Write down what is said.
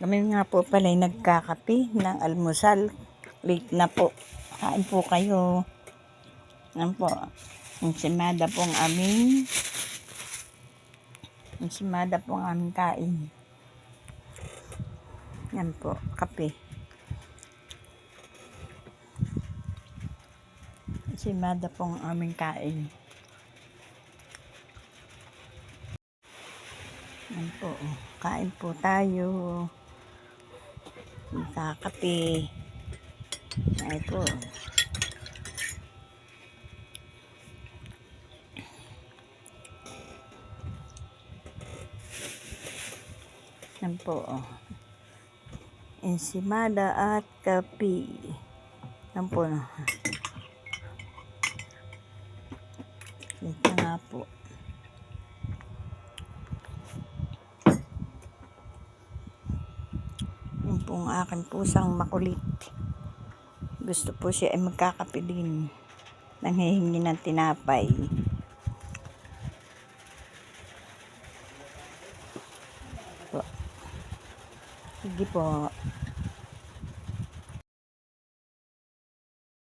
Kami nga po pala ay nagkakape ng almusal. Late na po. Kain po kayo. Yan po. Ensimada po ang aming ensimada po ang aming kain. Yan po. Kape. Ensimada po ang aming kain. Yan po. Kain po tayo. Magkakape. Ay po. Yan po. Oh. Ensimada at kape. Yan po. no. Ito nga po. Yan po ang aking pusang makulit. Gusto po siya ay magkakape din. Nanghihingi ng tinapay. Sige po.